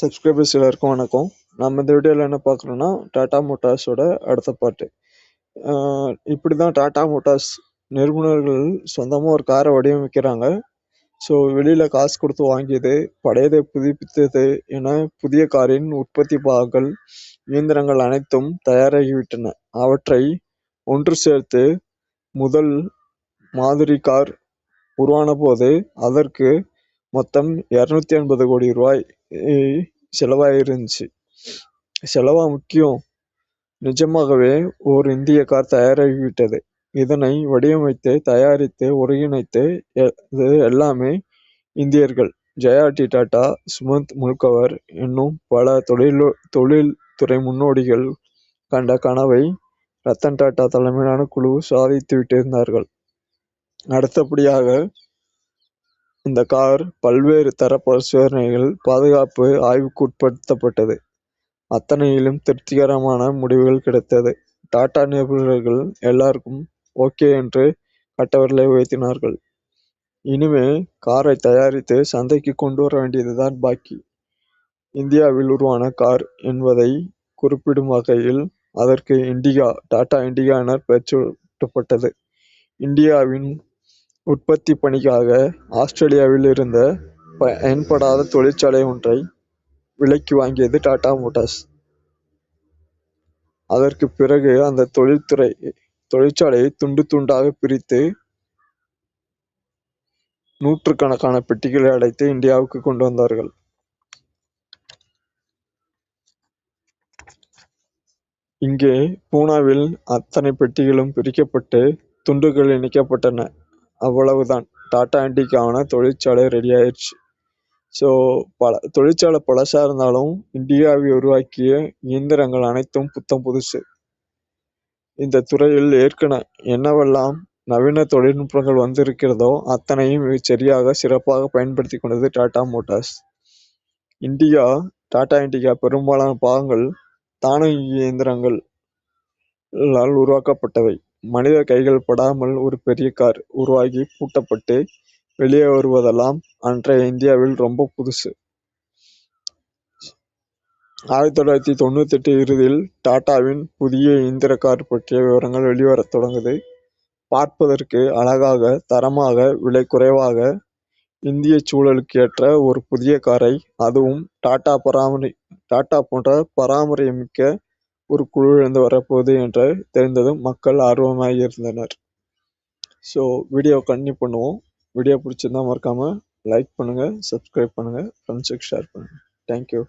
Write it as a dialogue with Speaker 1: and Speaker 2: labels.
Speaker 1: Subscribers எல்லாருக்கும் வணக்கம். நம்ம இந்த வீடியோவில் என்ன பார்க்குறோன்னா டாடா மோட்டார்ஸோட அடுத்த பாட்டு. இப்படி தான் டாடா மோட்டார்ஸ் நிறுவனர்கள் சொந்தமாக ஒரு காரை வடிவமைக்கிறாங்க. ஸோ வெளியில் காசு கொடுத்து வாங்கியது பழையதை புதுப்பித்தது என புதிய காரின் உற்பத்தி பாகங்கள் இயந்திரங்கள் அனைத்தும் தயாராகிவிட்டன. அவற்றை ஒன்று சேர்த்து முதல் மாதிரி கார் உருவான போது அதற்கு மொத்தம் இரநூத்தி எண்பது கோடி ரூபாய் செலவாயிருந்துச்சு. செலவா முக்கியம். நிஜமாகவே ஓர் இந்திய கார் தயாராகிவிட்டது. இதனை வடிவமைத்து தயாரித்து ஒருங்கிணைத்து எல்லாமே இந்தியர்கள். ஜெயா டி டாட்டா சுமந்த் முல்கவர் என்னும் பல தொழில் தொழில்துறை முன்னோடிகள் கண்ட கனவை ரத்தன் டாட்டா தலைமையிலான குழு சாதித்து விட்டிருந்தார்கள் அடுத்தபடியாக இந்த கார் பல்வேறு தர பரிசோதனைகள், பாதுகாப்பு ஆய்வுக்குட்படுத்தப்பட்டது. அத்தனையிலும் திருப்திகரமான முடிவுகள் கிடைத்தது. டாடா நிபுணர்கள் எல்லாருக்கும் ஓகே என்று கட்டவர்களை உயர்த்தினார்கள். இனிமே காரை தயாரித்து சந்தைக்கு கொண்டு வர வேண்டியதுதான் பாக்கி. இந்தியாவில் உருவான கார் என்பதை குறிப்பிடும் வகையில் அதற்கு இண்டிகா டாடா இண்டிகா என பெயர் சூட்டப்பட்டது. இந்தியாவின் உற்பத்தி பணிக்காக ஆஸ்திரேலியாவில் இருந்த பயன்படாத தொழிற்சாலை ஒன்றை விலைக்கு வாங்கியது டாடா மோட்டார்ஸ். அதற்குப் பிறகு அந்த தொழில்துறை தொழிற்சாலையை துண்டு துண்டாக பிரித்து நூற்றுக்கணக்கான பெட்டிகளை அடைத்து இந்தியாவுக்கு கொண்டு வந்தார்கள். இங்கே பூனாவில் அத்தனை பெட்டிகளும் பிரிக்கப்பட்டு துண்டுகள் இணைக்கப்பட்டன. அவ்வளவுதான். டாடா இண்டிகாவான தொழிற்சாலை ரெடி ஆயிடுச்சு ஸோ பல தொழிற்சாலை பழசாக இருந்தாலும் இந்தியாவை உருவாக்கிய இயந்திரங்கள் அனைத்தும் புத்தம் புதுசு. இந்த துறையில் ஏற்கனவே என்னவெல்லாம் நவீன தொழில்நுட்பங்கள் வந்திருக்கிறதோ அத்தனையும் சரியாக சிறப்பாக பயன்படுத்தி கொண்டது Tata Motors. Indica Tata Indica பெரும்பாலான பாகங்கள் தானியங்கி இயந்திரங்கள் உருவாக்கப்பட்டவை. மனித கைகள் படாமல் ஒரு பெரிய கார் உருவாகி பூட்டப்பட்டு வெளியே வருவதெல்லாம் அன்றைய இந்தியாவில் ரொம்ப புதுசு. ஆயிரத்தி தொள்ளாயிரத்தி தொண்ணூத்தி எட்டு இறுதியில் டாடாவின் புதிய இயந்திர கார் பற்றிய விவரங்கள் வெளிவரத் தொடங்குது. பார்ப்பதற்கு அழகாக, தரமாக, விலை குறைவாக, இந்திய சூழலுக்கு ஏற்ற ஒரு புதிய காரை, அதுவும் டாடா பராமரி டாடா போன்ற பாரம்பரியமிக்க ஒரு குழுவிலிருந்து வரப்போகுது என்று தெரிந்ததும் மக்கள் ஆர்வமாயிருந்தனர். ஸோ வீடியோ கண்டினியூ பண்ணுவோம். வீடியோ பிடிச்சிருந்தா மறக்காமல் லைக் பண்ணுங்கள் சப்ஸ்கிரைப் பண்ணுங்கள் ஃப்ரெண்ட்ஸுக்கு ஷேர் பண்ணுங்கள் தேங்க்யூ